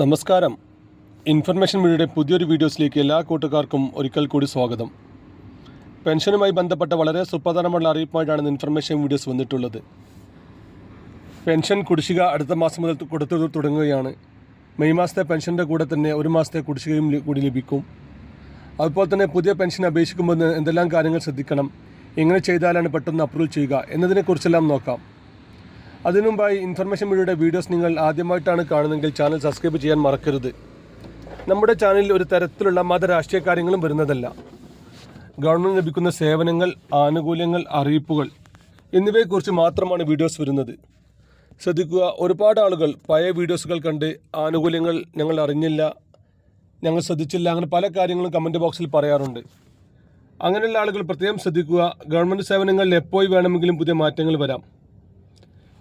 നമസ്കാരം. ഇൻഫർമേഷൻ മീഡിയയുടെ പുതിയൊരു വീഡിയോസിലേക്ക് എല്ലാ കൂട്ടുകാർക്കും ഒരിക്കൽ കൂടി സ്വാഗതം. പെൻഷനുമായി ബന്ധപ്പെട്ട വളരെ സുപ്രധാനമുള്ള അറിയിപ്പായിട്ടാണ് ഇന്ന് ഇൻഫർമേഷൻ വീഡിയോസ് വന്നിട്ടുള്ളത്. പെൻഷൻ കുടിശ്ശിക അടുത്ത മാസം മുതൽ കൊടുത്തു തുടങ്ങുകയാണ്. മെയ് മാസത്തെ പെൻഷന്റെ കൂടെ തന്നെ ഒരു മാസത്തെ കുടിശ്ശികയും കൂടി ലഭിക്കും. അതുപോലെ തന്നെ പുതിയ പെൻഷൻ അപേക്ഷിക്കുമ്പോൾ എന്തെല്ലാം കാര്യങ്ങൾ ശ്രദ്ധിക്കണം എങ്ങനെ ചെയ്താലാണ് പെട്ടെന്ന് അപ്രൂവ് ചെയ്യുക എന്നതിനെക്കുറിച്ചെല്ലാം നോക്കാം. അതിനു മുമ്പായി ഇൻഫർമേഷൻ മീഡിയയുടെ വീഡിയോസ് നിങ്ങൾ ആദ്യമായിട്ടാണ് കാണുന്നതെങ്കിൽ ചാനൽ സബ്സ്ക്രൈബ് ചെയ്യാൻ മറക്കരുത്. നമ്മുടെ ചാനലിൽ ഒരു തരത്തിലുള്ള മത രാഷ്ട്രീയ കാര്യങ്ങളും വരുന്നതല്ല. ഗവൺമെന്റ് ലഭിക്കുന്ന സേവനങ്ങൾ ആനുകൂല്യങ്ങൾ അറിയിപ്പുകൾ എന്നിവയെക്കുറിച്ച് മാത്രമാണ് വീഡിയോസ് വരുന്നത്. ശ്രദ്ധിക്കുക ഒരുപാട് ആളുകൾ പഴയ വീഡിയോസുകൾ കണ്ട് ആനുകൂല്യങ്ങൾ ഞങ്ങൾ അറിഞ്ഞില്ല ഞങ്ങൾ ശ്രദ്ധിച്ചില്ല അങ്ങനെ പല കാര്യങ്ങളും കമന്റ് ബോക്സിൽ പറയാറുണ്ട്. അങ്ങനെയുള്ള ആളുകൾ പ്രത്യേകം ശ്രദ്ധിക്കുക ഗവൺമെന്റ് സേവനങ്ങളിൽ എപ്പോൾ വേണമെങ്കിലും പുതിയ മാറ്റങ്ങൾ വരാം.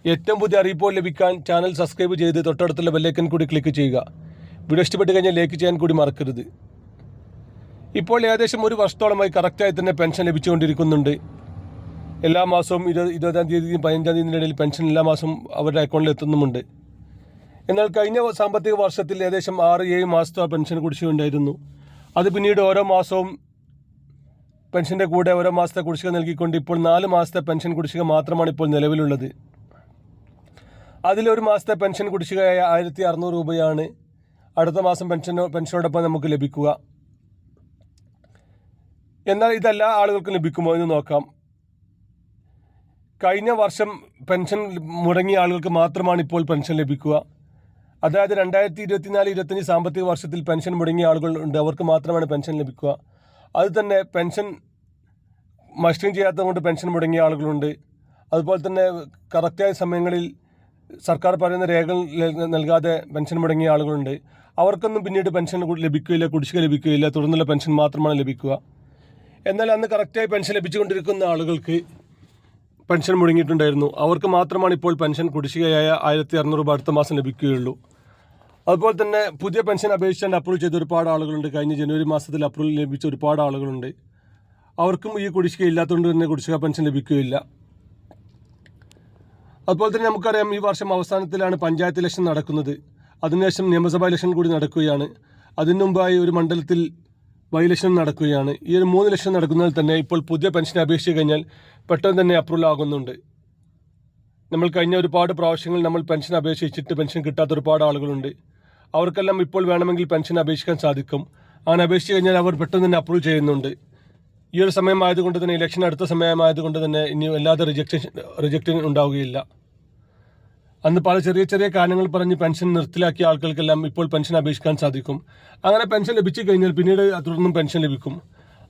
ഏറ്റവും പുതിയ അറിയിപ്പുകൾ ലഭിക്കാൻ ചാനൽ സബ്സ്ക്രൈബ് ചെയ്ത് തൊട്ടടുത്തുള്ള ബെല്ലൈക്കൻ കൂടി ക്ലിക്ക് ചെയ്യുക. വീഡിയോ ഇഷ്ടപ്പെട്ട് കഴിഞ്ഞാൽ ലൈക്ക് ചെയ്യാൻ കൂടി മറക്കരുത്. ഇപ്പോൾ ഏകദേശം ഒരു വർഷത്തോളമായി കറക്റ്റായി തന്നെ പെൻഷൻ ലഭിച്ചുകൊണ്ടിരിക്കുന്നുണ്ട്. എല്ലാ മാസവും ഇരുപത് ഇരുപതാം തീയതിയും പതിനഞ്ചാം തീയതി ഇടയിൽ പെൻഷൻ എല്ലാ മാസവും അവരുടെ അക്കൗണ്ടിൽ എത്തുന്നുമുണ്ട്. എന്നാൽ കഴിഞ്ഞ സാമ്പത്തിക വർഷത്തിൽ ഏകദേശം ആറ് ഏഴ് മാസത്തെ പെൻഷൻ കുടിശ്ശികയുണ്ടായിരുന്നു. അത് പിന്നീട് ഓരോ മാസവും പെൻഷന്റെ കൂടെ ഓരോ മാസത്തെ കുടിശ്ശിക നൽകിക്കൊണ്ട് ഇപ്പോൾ നാല് മാസത്തെ പെൻഷൻ കുടിശ്ശിക മാത്രമാണ് ഇപ്പോൾ നിലവിലുള്ളത്. അതിലൊരു മാസത്തെ പെൻഷൻ കുടിശ്ശികയായ ആയിരത്തി അറുന്നൂറ് രൂപയാണ് അടുത്ത മാസം പെൻഷൻ പെൻഷനോടൊപ്പം നമുക്ക് ലഭിക്കുക. എന്നാൽ ഇതെല്ലാ ആളുകൾക്കും ലഭിക്കുമോ എന്ന് നോക്കാം. കഴിഞ്ഞ വർഷം പെൻഷൻ മുടങ്ങിയ ആളുകൾക്ക് മാത്രമാണ് ഇപ്പോൾ പെൻഷൻ ലഭിക്കുക. അതായത് രണ്ടായിരത്തി ഇരുപത്തിനാല് ഇരുപത്തഞ്ച് സാമ്പത്തിക വർഷത്തിൽ പെൻഷൻ മുടങ്ങിയ ആളുകൾ ഉണ്ട്. അവർക്ക് മാത്രമാണ് പെൻഷൻ ലഭിക്കുക. അത് തന്നെ പെൻഷൻ മസ്റ്ററിങ് ചെയ്യാത്തത് കൊണ്ട് പെൻഷൻ മുടങ്ങിയ ആളുകളുണ്ട്. അതുപോലെ തന്നെ കറക്റ്റായ സമയങ്ങളിൽ സർക്കാർ പറയുന്ന രേഖകൾ നൽകാതെ പെൻഷൻ മുടങ്ങിയ ആളുകളുണ്ട്. അവർക്കൊന്നും പിന്നീട് പെൻഷൻ ലഭിക്കുകയില്ല കുടിശ്ശിക ലഭിക്കുകയില്ല തുടർന്നുള്ള പെൻഷൻ മാത്രമാണ് ലഭിക്കുക. എന്നാൽ അന്ന് കറക്റ്റായി പെൻഷൻ ലഭിച്ചുകൊണ്ടിരിക്കുന്ന ആളുകൾക്ക് പെൻഷൻ മുടങ്ങിയിട്ടുണ്ടായിരുന്നു. അവർക്ക് മാത്രമാണ് ഇപ്പോൾ പെൻഷൻ കുടിശ്ശികയായ ആയിരത്തി അറുന്നൂറ് രൂപ അടുത്ത മാസം ലഭിക്കുകയുള്ളൂ. അതുപോലെ തന്നെ പുതിയ പെൻഷൻ അപേക്ഷിച്ചാൽ അപ്രൂവ് ചെയ്ത ഒരുപാട് ആളുകളുണ്ട്. കഴിഞ്ഞ ജനുവരി മാസത്തിൽ അപ്രൂവൽ ലഭിച്ച ഒരുപാട് ആളുകളുണ്ട്. അവർക്കും ഈ കുടിശ്ശിക ഇല്ലാത്തതുകൊണ്ട് തന്നെ കുടിശ്ശിക പെൻഷൻ ലഭിക്കുകയില്ല. അതുപോലെ തന്നെ നമുക്കറിയാം ഈ വർഷം അവസാനത്തിലാണ് പഞ്ചായത്ത് ഇലക്ഷൻ നടക്കുന്നത്. അതിനുശേഷം നിയമസഭാ ഇലക്ഷൻ കൂടി നടക്കുകയാണ്. അതിനു മുമ്പായി ഒരു മണ്ഡലത്തിൽ ബൈ ഇലക്ഷൻ നടക്കുകയാണ്. ഈ ഒരു മൂന്ന് ഇലക്ഷൻ നടക്കുന്നതിൽ തന്നെ ഇപ്പോൾ പുതിയ പെൻഷൻ അപേക്ഷിച്ച് കഴിഞ്ഞാൽ പെട്ടെന്ന് തന്നെ അപ്രൂവൽ ആകുന്നുണ്ട്. നമ്മൾ കഴിഞ്ഞ ഒരുപാട് പ്രാവശ്യങ്ങൾ നമ്മൾ പെൻഷൻ അപേക്ഷിച്ചിട്ട് പെൻഷൻ കിട്ടാത്ത ഒരുപാട് ആളുകളുണ്ട്. അവർക്കെല്ലാം ഇപ്പോൾ വേണമെങ്കിൽ പെൻഷൻ അപേക്ഷിക്കാൻ സാധിക്കും. അങ്ങനെ അപേക്ഷിച്ച് കഴിഞ്ഞാൽ അവർ പെട്ടെന്ന് തന്നെ അപ്രൂവ് ചെയ്യുന്നുണ്ട്. ഈ ഒരു സമയമായതുകൊണ്ട് തന്നെ ഇലക്ഷൻ അടുത്ത സമയമായതുകൊണ്ട് തന്നെ ഇനി വല്ലാതെ റിജക്ഷൻ റിജക്ഷൻ ഉണ്ടാവുകയില്ല. അന്ന് പല ചെറിയ ചെറിയ കാര്യങ്ങൾ പറഞ്ഞ് പെൻഷൻ നിർത്തലാക്കിയ ആൾക്കാർക്കെല്ലാം ഇപ്പോൾ പെൻഷൻ അപേക്ഷിക്കാൻ സാധിക്കും. അങ്ങനെ പെൻഷൻ ലഭിച്ചു കഴിഞ്ഞാൽ പിന്നീട് തുടർന്നും പെൻഷൻ ലഭിക്കും.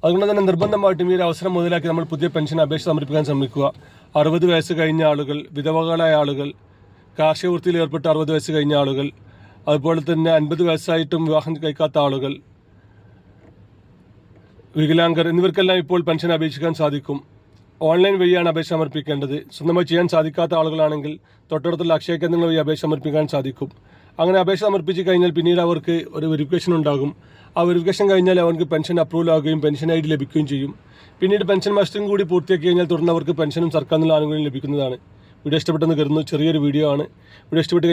അതുകൊണ്ട് തന്നെ നിർബന്ധമായിട്ടും ഈ ഒരു അവസരം മുതലാക്കി നമ്മൾ പുതിയ പെൻഷൻ അപേക്ഷ സമർപ്പിക്കാൻ ശ്രമിക്കുക. അറുപത് വയസ്സ് കഴിഞ്ഞ ആളുകൾ വിധവകളായ ആളുകൾ കാർഷിക വൃത്തിയിൽ ഏർപ്പെട്ട അറുപത് വയസ്സ് കഴിഞ്ഞ ആളുകൾ അതുപോലെ തന്നെ അൻപത് വയസ്സായിട്ടും വിവാഹം കഴിക്കാത്ത ആളുകൾ വികലാംഗർ എന്നിവർക്കെല്ലാം ഇപ്പോൾ പെൻഷൻ അപേക്ഷിക്കാൻ സാധിക്കും. ഓൺലൈൻ വഴിയാണ് അപേക്ഷ സമർപ്പിക്കേണ്ടത്. സ്വന്തമായി ചെയ്യാൻ സാധിക്കാത്ത ആളുകളാണെങ്കിൽ തൊട്ടടുത്തുള്ള അക്ഷയ കേന്ദ്രങ്ങൾ വഴി അപേക്ഷ സമർപ്പിക്കാൻ സാധിക്കും. അങ്ങനെ അപേക്ഷ സമർപ്പിച്ച് കഴിഞ്ഞാൽ പിന്നീട് അവർക്ക് ഒരു വെരിഫിക്കേഷൻ ഉണ്ടാകും. ആ വെരിഫിക്കേഷൻ കഴിഞ്ഞാൽ അവർക്ക് പെൻഷൻ അപ്രൂവൽ ആകുകയും പെൻഷൻ ഐ ഡി ലഭിക്കുകയും ചെയ്യും. പിന്നീട് പെൻഷൻ മാസ്റ്ററും കൂടി പൂർത്തിയാക്കി കഴിഞ്ഞാൽ തുടർന്ന് അവർക്ക് പെൻഷനും സർക്കാരിൽ നിന്ന് ആനുകൂല്യം ലഭിക്കുന്നതാണ്. വീഡിയോ ഇഷ്ടപ്പെട്ടെന്ന് കരുതുന്നു. ചെറിയൊരു വീഡിയോ ആണ്. വീഡിയോ ഇഷ്ടപ്പെട്ട്